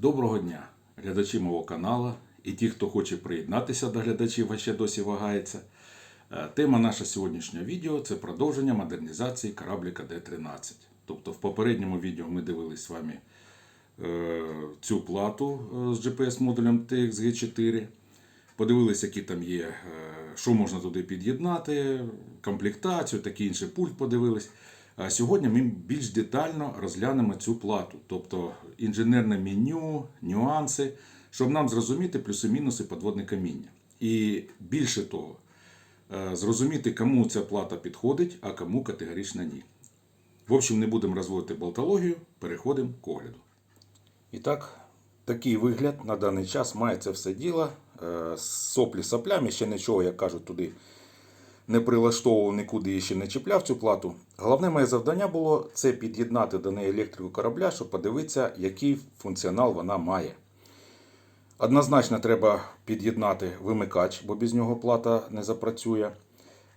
Доброго дня, глядачі мого каналу і ті, хто хоче приєднатися до глядачів, а ще досі вагається. Е, Тема нашого сьогоднішнього відео це продовження модернізації корабліка Д-13. Тобто в попередньому відео ми дивились з вами е, цю плату е, з GPS-модулем TXG4. Подивилися, які там є, що можна туди під'єднати, комплектацію, такий інший пульт подивились. Сьогодні ми більш детально розглянемо цю плату, тобто інженерне меню, нюанси, щоб нам зрозуміти плюси-мінуси подводне каміння. І більше того, е, зрозуміти, кому ця плата підходить, а кому категорично ні. В общем, не будемо розводити болтологію, переходимо к огляду. І так, такий вигляд на даний час має це все діло. Е, Соплі соплями, ще нічого, як кажуть, туди не прилаштовував, нікуди і ще не чіпляв цю плату. Головне моє завдання було це під'єднати до неї електрику корабля, щоб подивитися, який функціонал вона має. Однозначно треба під'єднати вимикач, бо без нього плата не запрацює.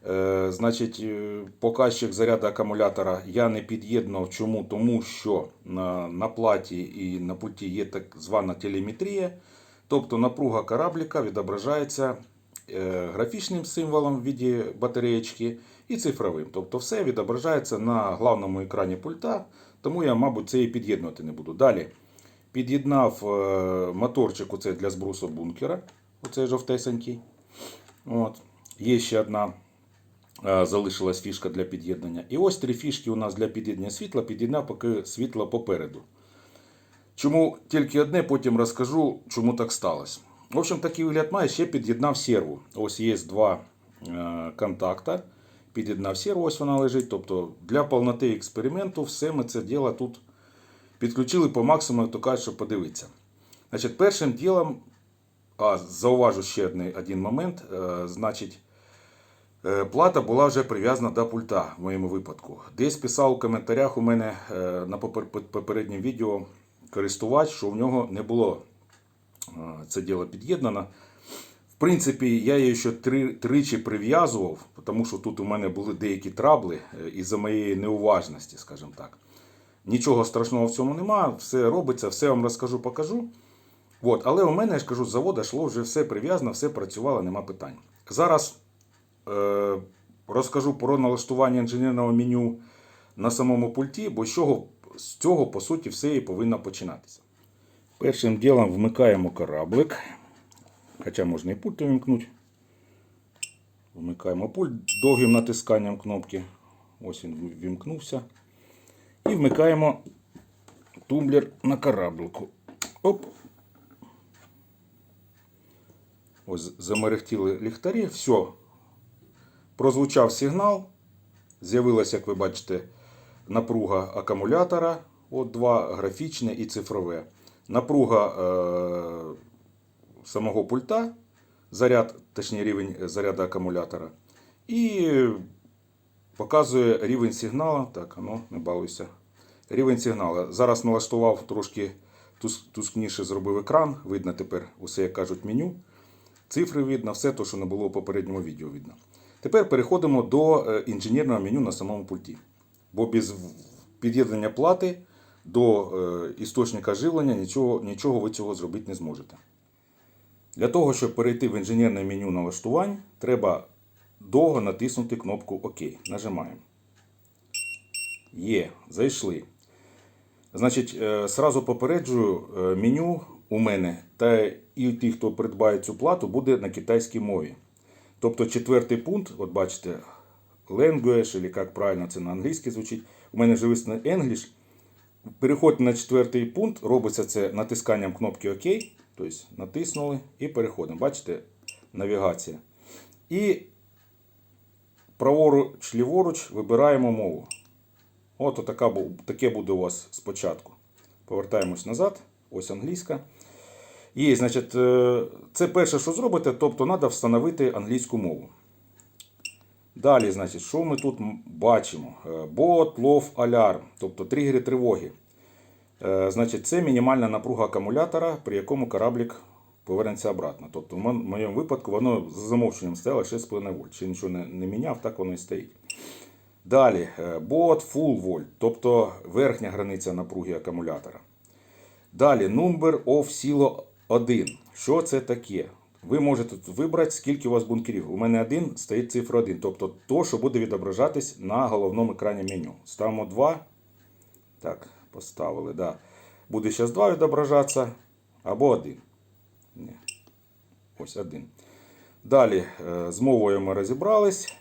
Е, значить, е, показчик заряду акумулятора я не під'єднував. Чому? Тому що на, на платі і на пульті є так звана телеметрія. Тобто напруга корабліка відображається графічним символом в віді батареєчки і цифровим. Тобто все відображається на главному екрані пульта, тому я, мабуть, це і під'єднувати не буду. Далі під'єднав е, моторчик оце для збросу бункера, оцей жовтесенький. От. Є ще одна е, залишилась фішка для під'єднання. І ось три фішки у нас для під'єднання світла. Під'єднав поки світло попереду. Чому тільки одне, потім розкажу, чому так сталося. В общем, такий вигляд має, ще під'єднав серву. Ось є два е, контакта. Під'єднав серву, ось вона лежить. Тобто для повноти експерименту все ми це діло тут підключили по максимуму, то кажуть, щоб подивитися. Значить, першим ділом, а, зауважу ще один, момент. Е, значить, Е, Плата була вже прив'язана до пульта в моєму випадку. Десь писав у коментарях у мене на попередньому відео користувач, що в нього не було це діло під'єднано. В принципі, я її ще три, тричі прив'язував, тому що тут у мене були деякі трабли е, із-за моєї неуважності, скажімо так. Нічого страшного в цьому нема, все робиться, все вам розкажу, покажу. От, але у мене, я ж кажу, з заводу йшло вже все прив'язано, все працювало, нема питань. Зараз е, розкажу про налаштування інженерного меню на самому пульті, бо з чого, з цього, по суті, все і повинно починатися. Першим ділом вмикаємо кораблик. Хоча можна і пульт вимкнути. Вмикаємо пульт довгим натисканням кнопки. Ось він вімкнувся. І вмикаємо тумблер на кораблику. Оп. Ось замерехтіли ліхтарі. Все. Прозвучав сигнал. З'явилася, як ви бачите, напруга акумулятора. От два графічне і цифрове. Напруга е- самого пульта, заряд, точніше рівень заряду акумулятора. І показує рівень сигналу. Так, ну, не балуйся. Рівень сигналу. Зараз налаштував трошки тускніше зробив екран. Видно тепер усе, як кажуть, меню. Цифри видно, все те, що не було в попередньому відео видно. Тепер переходимо до е, інженерного меню на самому пульті. Бо без під'єднання плати до е, істочника живлення нічого, нічого ви цього зробити не зможете. Для того, щоб перейти в інженерне меню налаштувань, треба довго натиснути кнопку ОК. Нажимаємо. Є, зайшли. Значить, е, сразу попереджую, е, меню у мене та і у тих, хто придбає цю плату, буде на китайській мові. Тобто четвертий пункт, от бачите, language, або як правильно це на англійській звучить. У мене вже висне English. Переходьте на четвертий пункт, робиться це натисканням кнопки ОК. Тобто натиснули і переходимо. Бачите, навігація. І праворуч, ліворуч вибираємо мову. От така, таке буде у вас спочатку. Повертаємось назад. Ось англійська. І, значить, е, це перше, що зробите, тобто треба встановити англійську мову. Далі, значить, що ми тут бачимо? Е, Бот, лов, алярм, тобто тригери тривоги. Е, Значить, це мінімальна напруга акумулятора, при якому кораблік повернеться обратно. Тобто, в моєму випадку воно за замовченням стояло 6,5 вольт. Ще нічого не, не міняв, так воно і стоїть. Далі, е, бот full вольт, тобто верхня границя напруги акумулятора. Далі, number of silo 1. Що це таке? Ви можете тут вибрати, скільки у вас бункерів. У мене один стоїть цифра 1, тобто то, що буде відображатись на головному екрані меню. Ставимо 2. Так, поставили, да. Буде зараз 2 відображатися або 1. Ні. Ось один. Далі е, з мовою ми розібрались.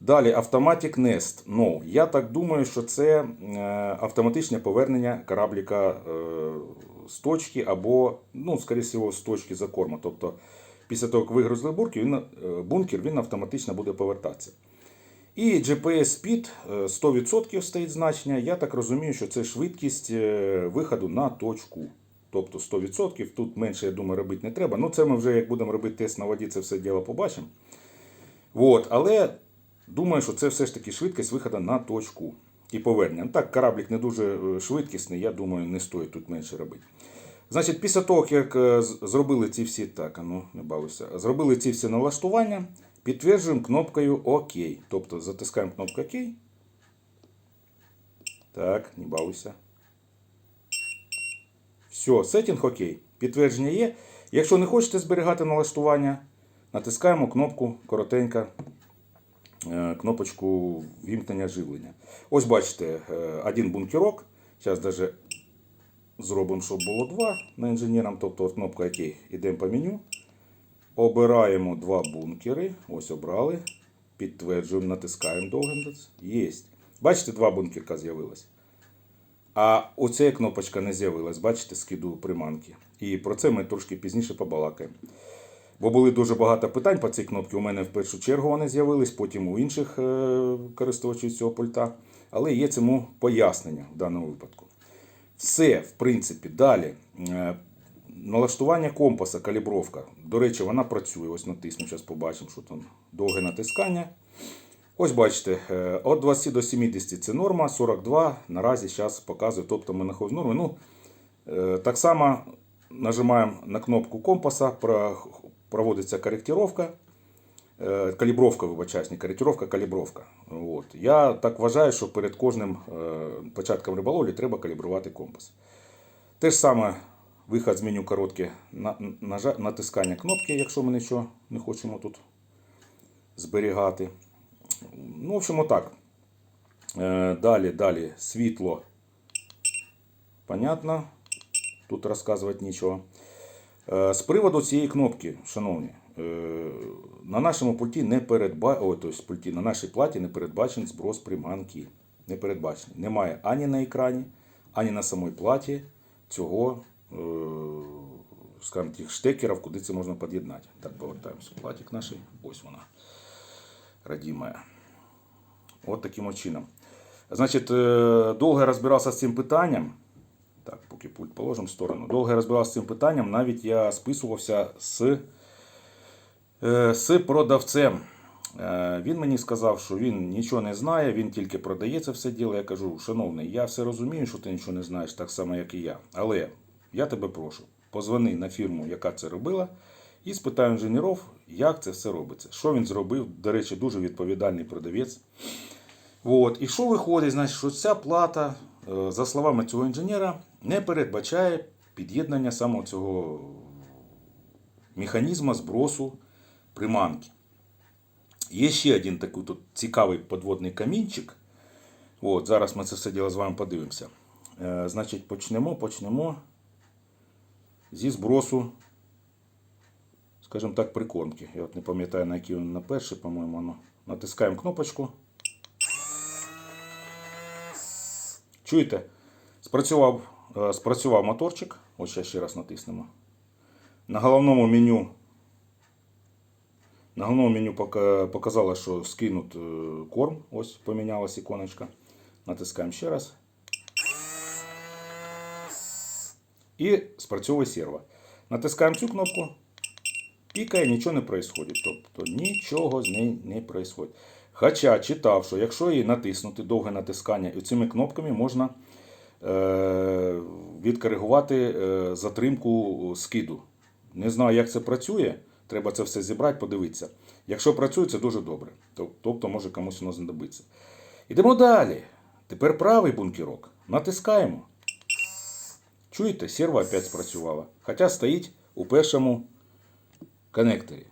Далі Automatic Nest. No. Я так думаю, що це е, автоматичне повернення корабліка е, з точки або, ну, скоріше всього, з точки за корма. Тобто, після того, як вигрузили буркер, він, е, бункер, він автоматично буде повертатися. І GPS е, 100% стоїть значення. Я так розумію, що це швидкість е, виходу на точку. Тобто 100%. Тут менше, я думаю, робити не треба. Ну, це ми вже як будемо робити тест на воді, це все діло побачимо. От, але думаю, що це все ж таки швидкість виходу на точку і повернення. Ну, Так, кораблік не дуже е, швидкісний, я думаю, не стоїть тут менше робити. Значить, після того, як е, зробили ці всі, так, ну, не балуйся, зробили ці всі налаштування, підтверджуємо кнопкою ОК. Тобто затискаємо кнопку ОК. Так, не балуйся. Все, сетінг ОК. Підтвердження є. Якщо не хочете зберігати налаштування, натискаємо кнопку коротенька, кнопочку вімкнення живлення. Ось бачите, е, один бункерок. Зараз навіть зробимо, щоб було два на інженерам. Тобто кнопка ОК. Йдемо по меню. Обираємо два бункери. Ось обрали. Підтверджуємо, натискаємо довго. Є. Бачите, два бункерка з'явилось. А оця кнопочка не з'явилась, бачите, скиду приманки. І про це ми трошки пізніше побалакаємо. Бо були дуже багато питань по цій кнопці. У мене в першу чергу вони з'явились, потім у інших е, користувачів цього пульта. Але є цьому пояснення в даному випадку. Все, в принципі, далі. Е, Налаштування компаса, калібровка. До речі, вона працює. Ось натисну, зараз побачимо, що там довге натискання. Ось бачите, е, від 20 до 70 це норма, 42 наразі зараз показує, тобто ми знаходимо норму. Ну, так само нажимаємо на кнопку компаса, проводиться коректировка. Е, Калібровка, вибачаюсь, не коректировка, калібровка. От. Я так вважаю, що перед кожним е, початком риболовлі треба калібрувати компас. Те ж саме виход з меню коротке натискання кнопки, якщо ми нічого не хочемо тут зберігати. Ну, в общем, отак. Е, Далі, далі. Світло. Понятно. Тут розказувати нічого. Е, З приводу цієї кнопки, шановні, е, на нашому пульті не передба... О, тобто пульті, на нашій платі не передбачений зброс приманки. Не передбачений. Немає ані на екрані, ані на самій платі цього, е, скажімо, тих штекерів, куди це можна під'єднати. Так, повертаємося. Платик наш. Ось вона. Радімая. От таким чином. Значить, довго я розбирався з цим питанням. Так, поки пульт положимо в сторону. Довго я розбирався з цим питанням. Навіть я списувався з, е, з продавцем. Е, Він мені сказав, що він нічого не знає, він тільки продає це все діло. Я кажу, шановний, я все розумію, що ти нічого не знаєш, так само, як і я. Але я тебе прошу, позвони на фірму, яка це робила, і спитай інженерів, як це все робиться. Що він зробив? До речі, дуже відповідальний продавець. От. І що виходить, значить, що ця плата, е, за словами цього інженера, не передбачає під'єднання саме цього механізму збросу приманки. Є ще один такий тут цікавий подводний камінчик. От, зараз ми це все діло з вами подивимося. Е, значить, почнемо, почнемо зі збросу, скажімо так, прикормки. Я от не пам'ятаю, на який він на перший, по-моєму. Ну, натискаємо кнопочку. Чуєте? Спрацював, спрацював моторчик. Ось ще ще раз натиснемо. На головному меню. На головному меню показало, що скинут е, корм. Ось помінялась іконочка. Натискаємо ще раз. І спрацьовує серво. Натискаємо цю кнопку. Пікає, нічого не відбувається. Тобто нічого з нею не відбувається. Хоча читав, що якщо її натиснути, довге натискання, і цими кнопками можна е, відкоригувати е, затримку скиду. Не знаю, як це працює. Треба це все зібрати, подивитися. Якщо працює, це дуже добре. Тобто, може комусь воно знадобиться. Йдемо далі. Тепер правий бункерок. Натискаємо. Чуєте, серво опять спрацювала. Хоча стоїть у першому коннекторі.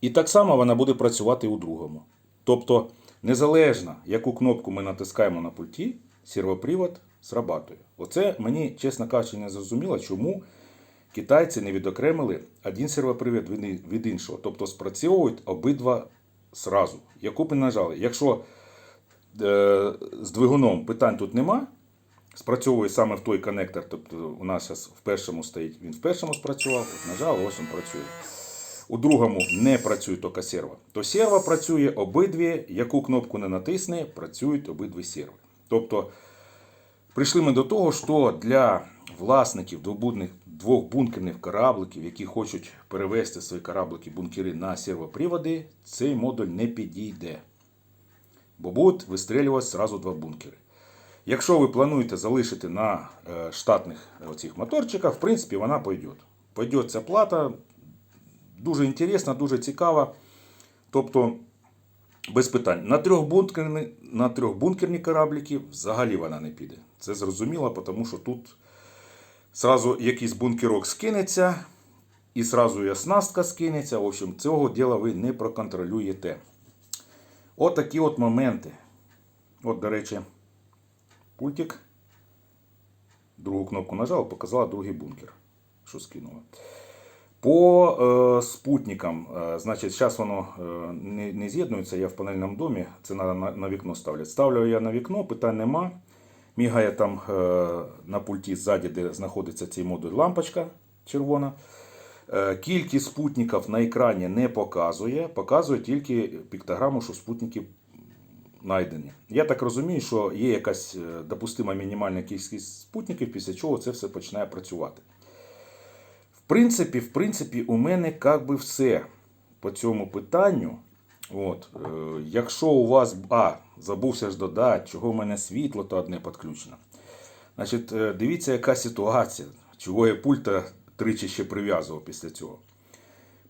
І так само вона буде працювати у другому. Тобто, незалежно, яку кнопку ми натискаємо на пульті, сервопривод срабатує. Оце мені, чесно кажучи, не зрозуміло, чому китайці не відокремили один сервопривід від- іншого. Тобто спрацьовують обидва зразу. Яку б не нажали. Якщо е, з двигуном питань тут нема, спрацьовує саме в той коннектор. Тобто у нас зараз в першому стоїть, він в першому спрацював, от нажав, ось він працює. У другому не працює тільки серво. То серво працює обидві, яку кнопку не натисне, працюють обидві серви. Тобто прийшли ми до того, що для власників двобудних- двох бункерних корабликів, які хочуть перевести свої кораблики бункери на сервоприводи, цей модуль не підійде. Бо будуть вистрілювати зразу два бункери. Якщо ви плануєте залишити на е, штатних оцих моторчиках, в принципі, вона пойде. Пойде ця плата, дуже інтересна, дуже цікава. Тобто, без питань. На трьох бункерні, на трьох бункерні корабліки взагалі вона не піде. Це зрозуміло, тому що тут зразу якийсь бункерок скинеться, і зразу і скинеться. В общем, цього діла ви не проконтролюєте. От такі от моменти. От, до речі, пультик. Другу кнопку нажав, показала другий бункер, що скинула. По е, спутникам, е, значить, зараз воно е, не, не з'єднується, я в панельному домі, це на, на, на вікно ставлять. Ставлю я на вікно, питань нема. Мігає там е, на пульті ззаді, де знаходиться цей модуль лампочка червона. Е, Кількість спутників на екрані не показує, показує тільки піктограму, що спутники знайдені. Я так розумію, що є якась е, допустима мінімальна кількість спутників, після чого це все починає працювати. В принципі, в принципі, у мене як би все по цьому питанню. От, е, якщо у вас. А, забувся ж додати, чого в мене світло, то одне підключено. Значить, е, дивіться, яка ситуація, чого я пульта тричі ще прив'язував після цього.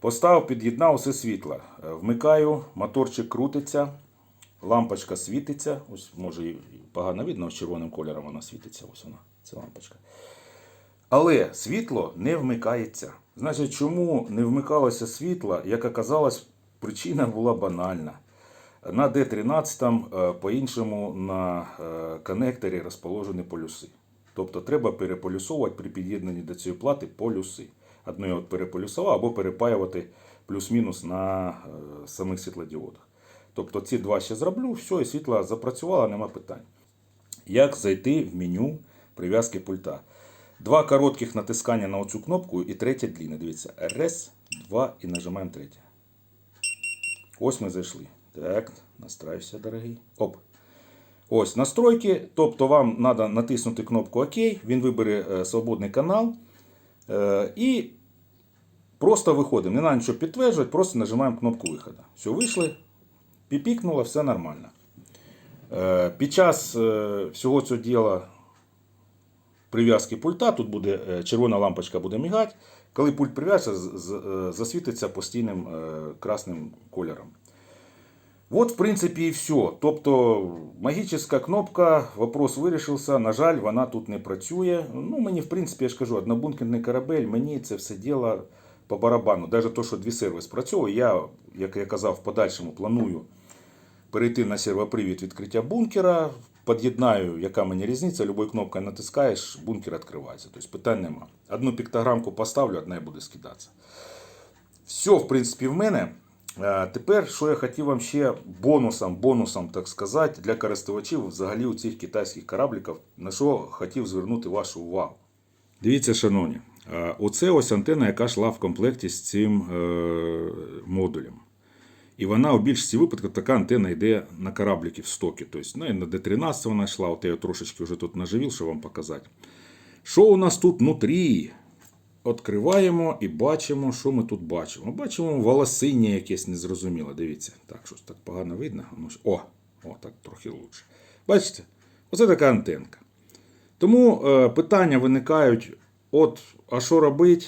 Поставив, під'єднав все світло. Е, Вмикаю, моторчик крутиться, лампочка світиться. Ось може погано видно, ось червоним кольором вона світиться. Ось вона, ця лампочка. Але світло не вмикається. Значить, чому не вмикалося світло, як оказалось, причина була банальна. На D13 е, по-іншому на е, коннекторі розположені полюси. Тобто треба переполюсовувати при під'єднанні до цієї плати полюси. Одну я от переполюсував або перепаювати плюс-мінус на е, самих світлодіодах. Тобто ці два ще зроблю, все, і світло запрацювало, нема питань. Як зайти в меню прив'язки пульта? Два коротких натискання на оцю кнопку і третє длинне. Дивіться, раз, два і нажимаємо третє. Ось ми зайшли. Так, настраюся, дорогий. Оп. Ось настройки. Тобто вам треба натиснути кнопку ОК, він вибере е, свободний канал. Е, і просто виходимо. Не треба нічого підтверджувати, просто нажимаємо кнопку виходу. Все, вийшли, піпікнуло, все нормально. Е, під час всього цього діла прив'язки пульта, тут буде червона лампочка буде мігати. Коли пульт прив'яжеться, е, засвітиться постійним е, красним кольором. От, в принципі, і все. Тобто, магічна кнопка, вопрос вирішився. На жаль, вона тут не працює. Ну, мені, в принципі, я ж кажу, однобункерний корабель, мені це все діло по барабану. Навіть то, що дві сервіс працює, я, як я казав, в подальшому планую перейти на сервопривід відкриття бункера. Під'єднаю, яка мені різниця, любою кнопкою натискаєш, бункер відкривається. Тобто питань нема. Одну піктограмку поставлю, одна і буде скидатися. Все, в принципі, в мене. Тепер, що я хотів вам ще бонусом, бонусом, так сказати, для користувачів взагалі у цих китайських корабликів, на що хотів звернути вашу увагу. Дивіться, шановні, оце ось антенна, яка йшла в комплекті з цим е, модулем. І вона у більшості випадків така антенна йде на кораблики в стокі. Тобто, ну, і на D13 вона йшла, от я трошечки вже тут наживів, щоб вам показати. Що у нас тут внутрі? Відкриваємо і бачимо, що ми тут бачимо. Бачимо волосиння якесь незрозуміле. Дивіться, так, щось так погано видно. Ну, О, о, так трохи лучше. Бачите? Оце така антенка. Тому е, питання виникають: от, а що робити?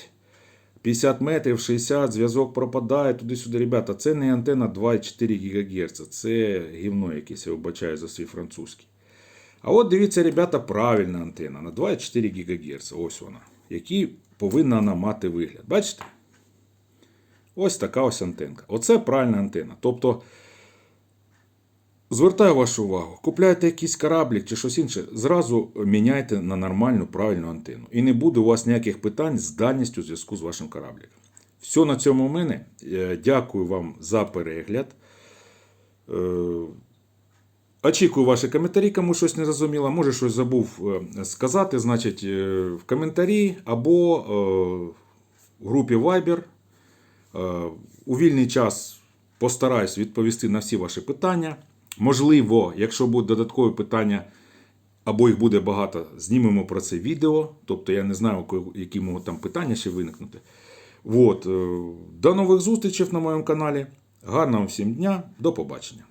50 метрів, 60, зв'язок пропадає туди-сюди. Ребята, це не антенна 2,4 ГГц, це гівно якесь, я вибачаю за свій французький. А от дивіться, ребята, правильна антенна на 2,4 ГГц. Ось вона. Який повинна вона мати вигляд. Бачите? Ось така ось антенка. Оце правильна антенна. Тобто, звертаю вашу увагу, купляєте якийсь кораблік чи щось інше, зразу міняйте на нормальну правильну антенну. І не буде у вас ніяких питань з дальністю зв'язку з вашим корабліком. Все на цьому в мене. Е, Дякую вам за перегляд. Е, Очікую ваші коментарі, кому щось не зрозуміло. Може, щось забув е, сказати. Значить, в коментарі або в групі Viber. У вільний час постараюсь відповісти на всі ваші питання. Можливо, якщо будуть додаткові питання, або їх буде багато, знімемо про це відео. Тобто я не знаю, які можуть там питання ще виникнути. От, е, до нових зустрічей на моєму каналі. Гарного всім дня, до побачення.